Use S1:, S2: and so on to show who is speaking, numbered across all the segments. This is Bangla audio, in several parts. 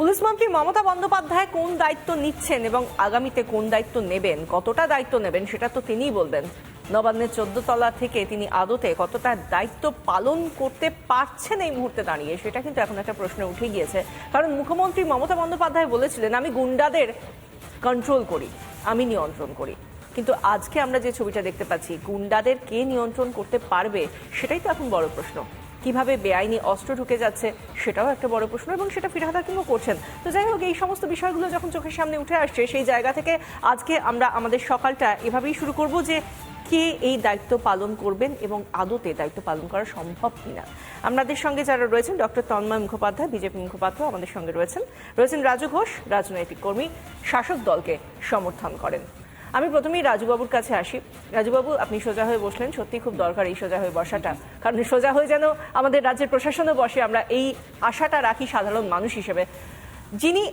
S1: পুলিশ মন্ত্রী মমতা বন্দ্যোপাধ্যায় কোন দায়িত্ব নিচ্ছেন এবং আগামীতে কোন দায়িত্ব নেবেন? কতটা দায়িত্ব নেবেন সেটা তো তিনিই বলবেন। নবান্নের চোদ্দ তলা থেকে তিনি আদতে কতটা দায়িত্ব পালন করতে পারছেন এই মুহূর্তে দাঁড়িয়ে, সেটা কিন্তু এখন একটা প্রশ্ন উঠে গিয়েছে। কারণ মুখ্যমন্ত্রী মমতা বন্দ্যোপাধ্যায় বলেছিলেন, আমি গুন্ডাদের কন্ট্রোল করি, আমি নিয়ন্ত্রণ করি। কিন্তু আজকে আমরা যে ছবিটা দেখতে পাচ্ছি, গুন্ডাদের কে নিয়ন্ত্রণ করতে পারবে, সেটাই তো এখন বড় প্রশ্ন। কীভাবে বেআইনি অস্ত্র ঢুকে যাচ্ছে সেটাও একটা বড় প্রশ্ন এবং সেটা ফিরহাদ হাকিমও করছেন। তো যাই হোক, এই সমস্ত বিষয়গুলো যখন চোখের সামনে উঠে আসছে, সেই জায়গা থেকে আজকে আমরা আমাদের সকালটা এভাবেই শুরু করব যে কে এই দায়িত্ব পালন করবেন এবং আদতে দায়িত্ব পালন করা সম্ভব কিনা। আমাদের সঙ্গে যারা রয়েছেন, ডক্টর তন্ময় মুখোপাধ্যায়, বিজেপি মুখপাত্র আমাদের সঙ্গে রয়েছেন। রয়েছেন রাজু ঘোষ, রাজনৈতিক কর্মী, শাসক দলকে সমর্থন করেন। আমি প্রথমেই রাজুবাবুর কাছে আসি। রাজুবাবু, আপনি সোজা হয়ে বসলেন। সত্যি খুব দরকার এই সোজা হয়ে বসাটা। কারণ সোজা হয়ে যেন আমাদের রাজ্যের প্রশাসনও বসে, আমরা এই আশাটা রাখি সাধারণ মানুষ হিসেবে। যিনি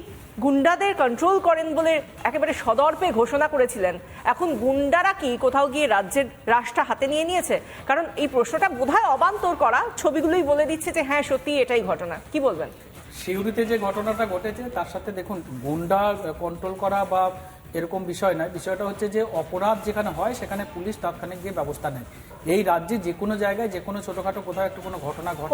S1: গুন্ডাদের কন্ট্রোল করেন বলে একেবারে সদর্পে ঘোষণা করেছিলেন, এখন গুন্ডারা কি কোথাও গিয়ে রাজ্যের রাশটা হাতে নিয়ে নিয়েছে? কারণ এই প্রশ্নটা বোধহয় অবান্তর করা ছবিগুলোই বলে দিচ্ছে যে হ্যাঁ সত্যি এটাই ঘটনা। কি বলবেন?
S2: সিউড়িতে যে ঘটনাটা ঘটেছে, তার সাথে দেখুন, গুন্ডা কন্ট্রোল করা বা এরকম বিষয় নয় বিষয়টা হচ্ছে যে অপরাধ যেখানে হয় সেখানে পুলিশ তাৎক্ষণিক গিয়ে ব্যবস্থা নেয় এই রাজ্যে যে কোনো জায়গায় যে কোনো ছোটখাটো কোথাও একটু কোনো ঘটনা ঘটে?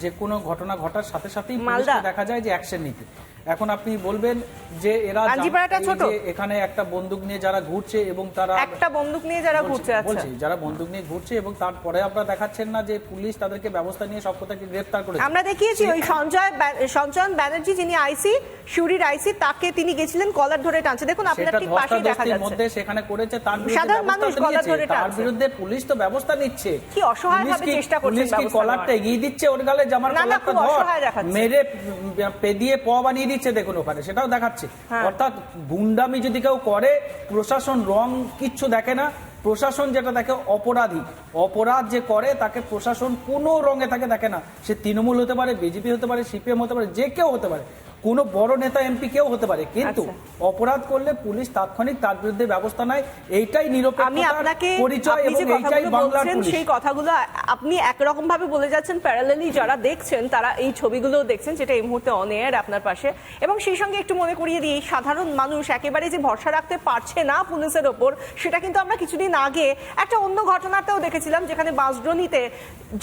S2: যে কোনো ঘটনা ঘটার সাথে সাথেই? দেখা যায় যে অ্যাকশন নিতে এখন আপনি বলবেন যে এরা জান-
S1: ছোট?
S2: এখানে একটা বন্দুক নিয়ে যারা ঘুরছে এবং তারা
S1: একটা বন্দুক নিয়ে যারা ঘুরছে আচ্ছা।
S2: বলছি যারা বন্দুক নিয়ে ঘুরছে এবং তারপরে আপনারা দেখাচ্ছেন না যে পুলিশ তাদেরকে ব্যবস্থা নিয়ে সব কথাকে গ্রেফতার করেছে।
S1: আমরা দেখিয়েছি ওই সঞ্জয় সঞ্চয়ন ব্যানার্জি যিনি আইসি শিউরির আইসি তাকে তিনি গেছিলেন কলার ধরে টানছে দেখুন আপনার ঠিক পাশেই দেখা যাচ্ছে।
S2: মধ্যে সেখানে করেছে তার বিরুদ্ধে
S1: সাধারণ মানুষ
S2: নিয়েছে।
S1: ধরে
S2: তার বিরুদ্ধে পুলিশ তো ব্যবস্থা নিচ্ছে।
S1: কি অসহায়ভাবে
S2: পুলিশ কি-
S1: চেষ্টা করছেন
S2: পুলিশ কি কলারটা এগিয়ে দিচ্ছে ওর গালে? জামার কলারটা ধর। মেরে উম, পে দিয়ে প বানিয়ে দিচ্ছে দেখুন ওখানে সেটাও দেখাচ্ছে
S1: হ্যাঁ।
S2: অর্থাৎ গুন্ডামি যদি কেউ করে প্রশাসন রং কিচ্ছু দেখে না প্রশাসন যেটা দেখে অপরাধী অপরাধ যে করে তাকে প্রশাসন কোনো রঙে তাকে দেখে না। সে তৃণমূল হতে পারে বিজেপি হতে পারে সিপিএম হতে পারে যে কেউ হতে পারে। কোনো বড় নেতা এমপি কেউ হতে পারে। কিন্তু
S1: আচ্ছা।
S2: অপরাধ করলে পুলিশ তাৎক্ষণিক তার বিরুদ্ধে ব্যবস্থা নেয়। এইটাই
S1: আমি আপনাকে
S2: পরিচয়
S1: আপনি
S2: এবং এইটাই বাংলার পুলিশ।
S1: সেই কথাগুলো আপনি একরকম ভাবে বলে যাচ্ছেন। প্যারালালি যারা দেখছেন তারা এই ছবিগুলো দেখছেন যেটা এই মুহূর্তে অন এয়ার আপনার পাশে। এবং সেই সঙ্গে একটু মনে করিয়ে দিই সাধারণ মানুষ একেবারে যে ভরসা রাখতে পারছে না পুলিশের ওপর সেটা কিন্তু আমরা কিছুদিন আগে একটা অন্য ঘটনাতেও দেখেছিলাম যেখানে বাঁশড্রোনিতে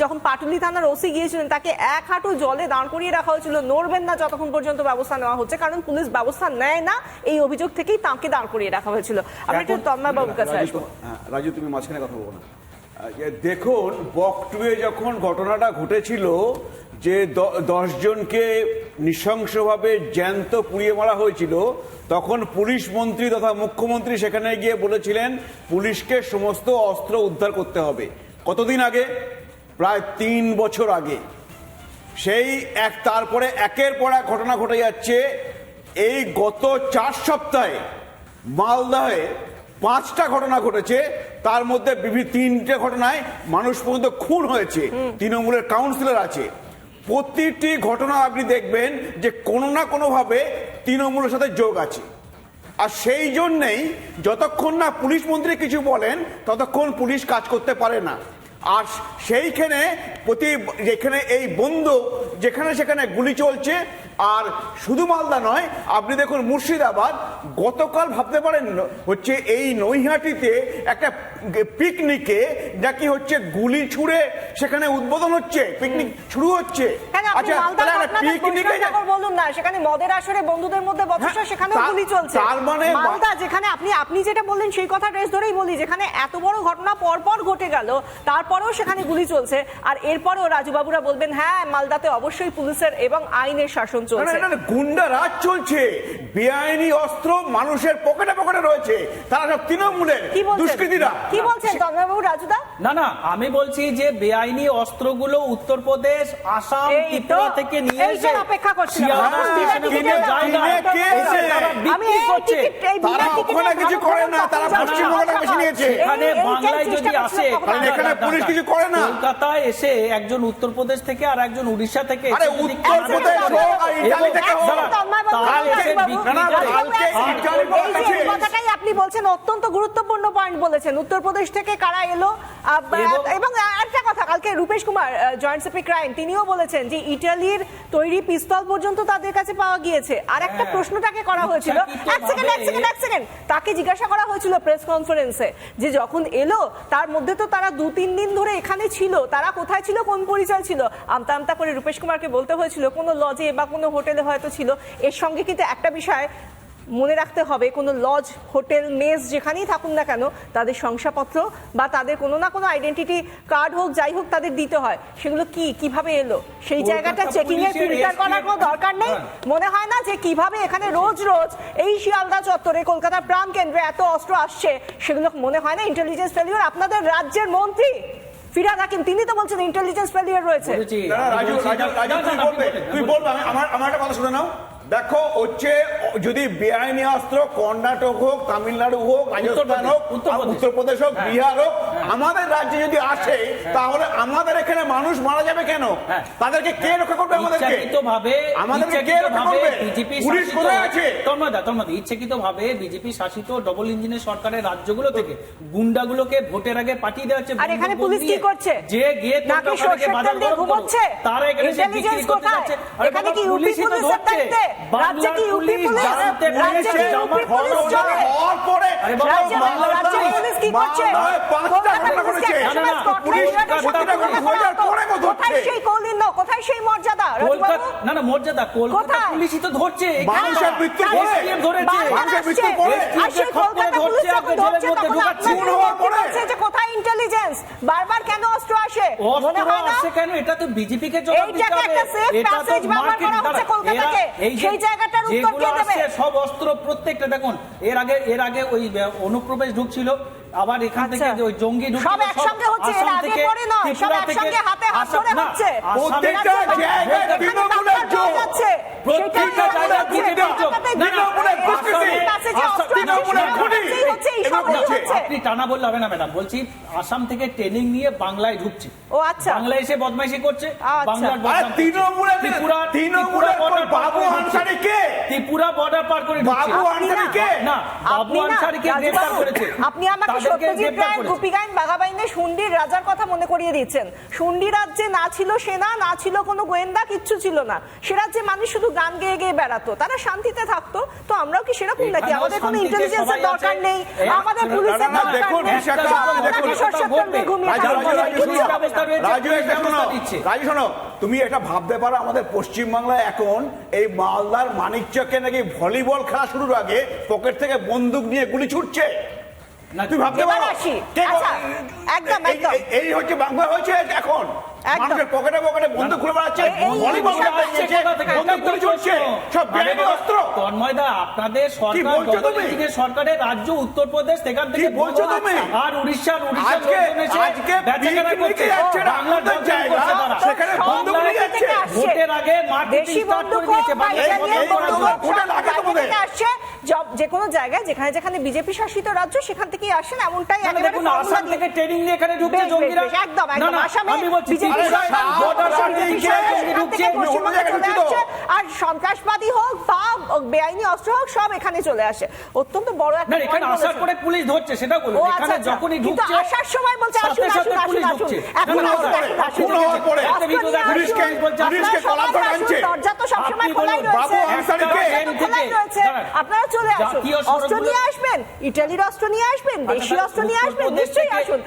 S1: যখন পাটুলি থানার ওসি গিয়েছিলেন তাকে এক হাঁটু জলে দাঁড় করিয়ে রাখা হয়েছিল। নড়বেন না যতক্ষণ পর্যন্ত ব্যবস্থা নেওয়া হচ্ছে কারণ পুলিশ ব্যবস্থা নেয় না। এই অভিযোগ থেকেই তাকে দাঁড় করিয়ে রাখা হয়েছিল। আমরা একটু কাছে
S3: রাজু,
S1: আসব
S3: রাজু তুমি মাঝখানে কথা বলো না। দেখুন বকটুয়ে যখন ঘটনাটা ঘটেছিল যে দশজনকে নৃশংসভাবে জ্যান্ত পুড়িয়ে মারা হয়েছিল তখন পুলিশ মন্ত্রী তথা মুখ্যমন্ত্রী সেখানে গিয়ে বলেছিলেন পুলিশকে সমস্ত অস্ত্র উদ্ধার করতে হবে। কতদিন আগে? প্রায় তিন বছর আগে। সেই এক তারপরে একের পর এক ঘটনা ঘটে যাচ্ছে। এই গত চার সপ্তাহে মালদাহে পাঁচটা ঘটনা ঘটেছে। তার মধ্যে বিভিন্ন তিনটে ঘটনায় মানুষ পর্যন্ত খুন হয়েছে। তৃণমূলের কাউন্সিলর আছে। প্রতিটি ঘটনা আপনি দেখবেন যে কোনো না কোনোভাবে তৃণমূলের সাথে যোগ আছে। আর সেই জন্যেই যতক্ষণ না পুলিশ মন্ত্রী কিছু বলেন, ততক্ষণ পুলিশ কাজ করতে পারে না। আর সেইখানে প্রতি যেখানে এই বন্ধু যেখানে সেখানে গুলি চলছে আর শুধু মালদা নয় আপনি দেখুন মুর্শিদাবাদ গতকাল ভাবতে পারেন হচ্ছে এই নৈহাটিতে একটা পিকনিকে নাকি হচ্ছে গুলি ছুড়ে সেখানে উদ্বোধন হচ্ছে পিকনিক শুরু হচ্ছে।
S1: করে বলুন না সেখানে মদের আসরে বন্ধুদের মধ্যে বচসা
S3: হ্যাঁ,
S1: সেখানেও গুলি চলছে।
S3: তার মানে
S1: মালদা যেখানে আপনি আপনি যেটা বললেন সেই কথা রেস ধরেই বলি যেখানে এত বড় ঘটনা পর পর ঘটে গেল তারপরেও সেখানে গুলি চলছে। আর এরপরেও রাজুবাবুরা বলবেন হ্যাঁ মালদাতে অবশ্যই পুলিশের এবং আইনের শাসন চলছে।
S3: না, না, গুন্ডা রাজ চলছে। বেআইনি অস্ত্র মানুষের পকেটে পকেটে রয়েছে। তারা সব তৃণমূলের
S1: কি বলছেন?
S3: দুষ্কৃতীরা।
S1: কি বলছেন তন্ময়বাবু রাজুদা?
S2: না না আমি বলছি যে বেআইনি অস্ত্রগুলো উত্তরপ্রদেশ আসাম ত্রিপুরা থেকে নিয়ে এসে
S1: অপেক্ষা করছিলাম।
S2: শিয়ালদা
S1: এখন
S2: স্টেশনে
S1: বিনা
S2: বিভিন্ন
S1: টিকিটে
S2: জায়গায়
S3: কে
S2: এসে
S3: এসে?
S2: তারা
S1: আমি এই
S2: করছে।
S3: তারা ওখানে কিছু করে না, তারা পশ্চিমবঙ্গে। বেশি নিয়েছে।
S2: এখানে বাংলায় যদি আসে
S3: এখানে পুলিশ কিছু করে না।
S2: কলকাতায় এসে একজন উত্তরপ্রদেশ থেকে আর একজন উড়িষ্যা থেকে
S3: আরে উত্তরপ্রদেশ হোক আর ইটালি থেকে হোক।
S1: কথাটাই আপনি বলছেন অত্যন্ত গুরুত্বপূর্ণ পয়েন্ট বলেছেন উত্তরপ্রদেশ থেকে কারা এলো
S2: এবং-
S1: কথা কালকে Rupesh Kumar joint secretary crime তিনিও বলেছেন যে ইটালির তৈরি পিস্তল পর্যন্ত তাদের কাছে পাওয়া গিয়েছে। আর একটা
S2: হ্যাঁ।
S1: প্রশ্ন তাকে করা হয়েছিল। এক সেকেন্ড এক সেকেন্ড এক সেকেন্ড তাকে জিজ্ঞাসা করা হয়েছিল প্রেস কনফারেন্সে যে যখন এলো তার মধ্যে তো তারা দু তিন দিন ধরে এখানে ছিল। তারা কোথায় ছিল কোন পরিচয় ছিল? আমতা আমতা করে রূপেশ কুমারকে বলতে হয়েছিল কোনো লজে বা কোনো হোটেলে হয়তো ছিল। এর সঙ্গে কিন্তু একটা বিষয় মনে রাখতে হবে কোনো লজ হোটেল মেস যেখানেই থাকুন না কেন তাদের শংসাপত্র বা তাদের কোনো না কোনো আইডেন্টিটি কার্ড হোক যাই হোক তাদের দিতে হয়। সেগুলো কি কীভাবে এলো? সেই জায়গাটা চেকিং এর ফিল্টার করার কোনো দরকার নেই। মনে হয় না যে কীভাবে এখানে রোজ রোজ এই শিয়ালদা চত্বরে কলকাতার প্রাণ কেন্দ্রে এত অস্ত্র আসছে? সেগুলো মনে হয় না ইন্টেলিজেন্স ফেলিওর আপনাদের রাজ্যের মন্ত্রী ফিরাদ হাকিম তিনি তো বলছেন ইন্টেলিজেন্স ফেলিওর রয়েছে।
S3: আমার আমার একটা কথা শুনে নাও। দেখো হচ্ছে যদি বেআইনি অস্ত্র কর্ণাটক হোক তামিলনাড়ু হোক রাজস্থান হোক
S2: উত্তরপ্রদেশ।
S3: হোক
S2: হ্যাঁ।
S3: বিহার হোক আমাদের রাজ্যে যদি আসে তাহলে আমাদের এখানে মানুষ মারা যাবে কেন?
S2: হ্যাঁ।
S3: তাদেরকে কে রক্ষা করবে আমাদেরকে?
S2: ইচ্ছাকৃতভাবে
S3: আমাদেরকে কে রক্ষা করবে?
S2: বিজেপি
S3: পুলিশ কোথায় আছে?
S2: তন্ময়দা তন্ময়দা ইচ্ছাকৃতভাবে বিজেপি শাসিত ডবল ইঞ্জিনের সরকারের রাজ্যগুলো থেকে গুন্ডাগুলোকে ভোটের আগে পাঠিয়ে দেওয়া হচ্ছে
S1: আর এখানে পুলিশ কি করছে?
S2: যে গিয়ে
S1: নাকি তেল দিয়ে ঘুমোচ্ছে?
S2: তারা এখানে সে বিক্রি করতে যাচ্ছে
S1: এখানে কি ইউপি
S2: পুলিশই তো
S1: পুলিশের
S2: ধরছে।
S1: দায়িত্বে রাজ্যে কি ইউপি
S2: পুলিশ
S1: পুলিশ?
S2: জানতে
S1: রাজ্যে কি
S2: পেরেছে যে
S1: ইউপি
S2: আমার
S1: পুলিশ চলে?
S3: হওয়ার পরে
S1: রাজ্যে
S2: পুলিশ-
S1: পুলিশ কি করছে?
S3: পাঁচটা
S1: কলকাতা
S3: ঘটনা
S1: পুলিশকে
S3: ঘটেছে।
S1: একসময়
S2: না, না,
S1: স্কটল্যান্ড
S2: পুলিশ
S1: ইয়ার্ডে
S2: প্রতিটা
S1: সরানো
S3: ঘটনা
S1: হতো।
S3: হয়ে যাওয়ার পরে কো ধরছে?
S1: কোথায় সেই কৌলিন্য কোথায় সেই মর্যাদা
S2: না না মর্যাদা কলকাতা পুলিশই তো ধরছে
S3: মানুষের মৃত্যু পরে।
S2: ধরেছে
S3: মানুষের
S1: আসছে।
S3: মৃত্যুর
S1: আর সেই কলকাতা পুলিশ যখন ধরছে তখন
S2: ঢুকাচ্ছে।
S1: আপনাদের
S3: খুন হওয়ার
S1: মন্ত্রী
S3: পরে।
S1: বলছে যে কোথায় ইন্টেলিজেন্স বারবার কেন অস্ত্র আসে মনে হয় না
S2: কেন এটা তো বিজেপি কে জবাব দিতে হবে এটা তো
S1: passage ব্যবহার করা হচ্ছে কলকাতাকে।
S2: এই
S1: সেই জায়গাটার উত্তর কে দেবে?
S2: সব অস্ত্র প্রত্যেকটা দেখুন এর আগে এর আগে ওই অনুপ্রবেশ ঢুকছিল আবার এখান থেকে
S1: আচ্ছা।
S2: ওই জঙ্গি
S1: সব একসঙ্গে হচ্ছে, এর আগে পরে নয়, সব একসঙ্গে হাতে হাত ধরে হচ্ছে।
S3: প্রত্যেকটা জায়গায় তৃণমূলের।
S2: প্রত্যেকটা জায়গায়
S1: হচ্ছে,
S2: তৃণমূলের
S3: তৃণমূলের খুনি।
S2: আপনি টানা বললে হবে না ম্যাডাম বলছি আসাম থেকে ট্রেনিং নিয়ে বাংলায় ঢুকছে
S1: ও আচ্ছা
S2: বাংলায় এসে বদমাইশি করছে
S1: আচ্ছা।
S2: বাংলার।
S3: তৃণমূলের
S2: ত্রিপুরা
S3: তৃণমূলের বাবু কে
S2: ত্রিপুরা বর্ডার পার করে
S3: বাবু
S1: আপনি
S3: আনসারি
S1: না-
S2: বাবু আনসারিকে গ্রেফতার করেছে
S1: আপনি আমাকে সত্যজিৎ রায়ের
S2: করেছে।
S1: গোপীগাইন বাঘাবাইনে শুন্ডির রাজার কথা মনে করিয়ে দিচ্ছেন শুন্ডি রাজ্যে না ছিল সেনা না ছিল কোনো গোয়েন্দা কিচ্ছু ছিল না সে রাজ্যে মানুষ শুধু গান গেয়ে গেয়ে বেড়াতো তারা শান্তিতে থাকতো তো আমরাও কি সেরকম নাকি আমাদের কোনো ইন্টেলিজেন্সের দরকার। নেই আমাদের
S2: না,
S1: পুলিশের
S3: না,
S1: দরকার
S3: দেখুন,
S1: নেই
S3: রাজু, শোনো। রাজু, শোনো। তুমি এটা ভাবতে পারো আমাদের পশ্চিমবাংলায় এখন এই মালদার মানিকচকে নাকি ভলিবল খেলা শুরুর আগে পকেট থেকে বন্দুক নিয়ে গুলি ছুটছে।
S2: না,
S3: তুমি ভাবতে পারো?
S1: আচ্ছা, একদম,
S3: এই- হচ্ছে বাংলা হয়েছে এখন। মানুষের পকেটে পকেটে বন্দুক খুলে বেড়াচ্ছে
S1: এই- এই-
S3: ভলিবল
S1: এই
S3: খেলতে
S1: আসছে
S3: গিয়েছে,
S2: কোথা থেকে?
S3: বন্দুক গুলি ছুটছে সব বেআইনি অস্ত্র
S2: তন্ময়দা আপনাদের সরকার
S3: বলছো
S2: ডবল
S3: তুমি?
S2: ইঞ্জিনের সরকারের রাজ্য উত্তরপ্রদেশ সেখান থেকে
S3: বলছো তুমি?
S2: আর উড়িষ্যার উড়িষ্যার
S3: আজকে আজকে
S2: বেচাকেনা করছে। বাংলার
S3: জায়গা, সেখানে বন্দুক নিয়ে যাচ্ছে
S2: ভোটের আগে মার্কেটিং স্টার্ট করে দিয়েছে
S1: হোক বা
S2: বাংলাদেশ।
S1: ইতালিয়ান
S3: এই
S1: বন্দুক
S3: বন্দুক
S1: হোক,
S3: ভোটে
S1: সব
S3: লাগে
S1: বাইরে
S3: তোমাদের।
S1: থেকে আসছে যে কোনো জায়গায় যেখানে যেখানে বিজেপি শাসিত রাজ্য সেখান থেকেই আসেন এমনটাই
S2: আসাম থেকে ট্রেনিং নিয়ে এখানে ঢুকছে জঙ্গিরা
S1: একদম, একদম। আসামে
S2: বলছি
S1: বিজেপি আর সন্ত্রাসবাদী হোক বা বেআইনি অস্ত্র হোক সব এখানে চলে আসে। অত্যন্ত বড় একটা
S2: এখানে আসার পরে পুলিশ ধরছে সেটা বলুন। এখানে
S1: আচ্ছা, আচ্ছা।
S2: যখনই ঢুকছে
S1: আসার সময় বলছে আসুন, আসুন, আসুন, আসুন। এখন আসুন, আসুন। দরজা তো সবসময় খোলাই রয়েছে। আপনারা চলে আসুন। অস্ত্র নিয়ে আসবেন ইটালির অস্ত্র নিয়ে আসবেন দেশি
S2: তাহলে
S1: অস্ত্র নিয়ে আসবেন নিশ্চয়ই আসুন।